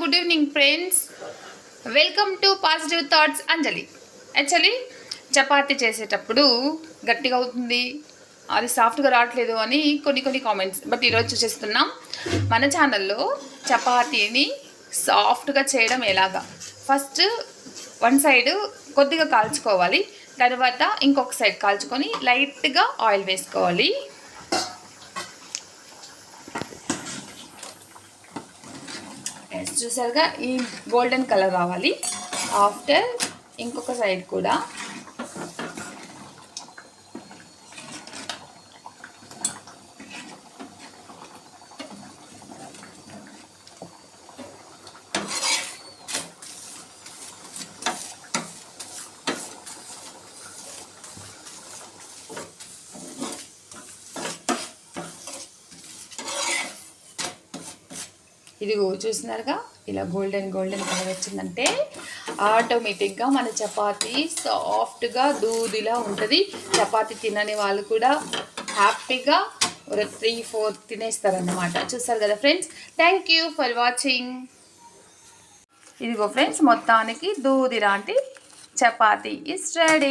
Good evening friends. Welcome to positive thoughts Anjali. Actually chapati చేసేటప్పుడు గట్టిగా అవుతుంది అది సాఫ్ట్గా రావట్లేదు అని కొన్ని కొన్ని కామెంట్స్. బట్ ఈరోజు చూసేస్తున్నాం మన ఛానల్లో చపాతీని సాఫ్ట్గా చేయడం ఎలాగా? ఫస్ట్ వన్ సైడ్ కొద్దిగా కాల్చుకోవాలి తర్వాత ఇంకొక సైడ్ కాల్చుకొని లైట్గా ఆయిల్ వేసుకోవాలి. చూసారుగా ఈ గోల్డెన్ కలర్ రావాలి ఆఫ్టర్ ఇంకొక సైడ్ కూడా. ఇదిగో చూసినారుగా? ఇలా గోల్డెన్ గోల్డెన్ కలర్ వచ్చిందంటే ఆటోమేటిక్గా మన చపాతీ సాఫ్ట్గా దూదిలా ఉంటుంది. చపాతీ తినని వాళ్ళు కూడా హ్యాపీగా ఒక త్రీ ఫోర్ తినేస్తారన్నమాట. చూస్తారు కదా friends thank you for watching ఇదిగో ఫ్రెండ్స్ మొత్తానికి దూది లాంటి చపాతీ ఇస్ రెడీ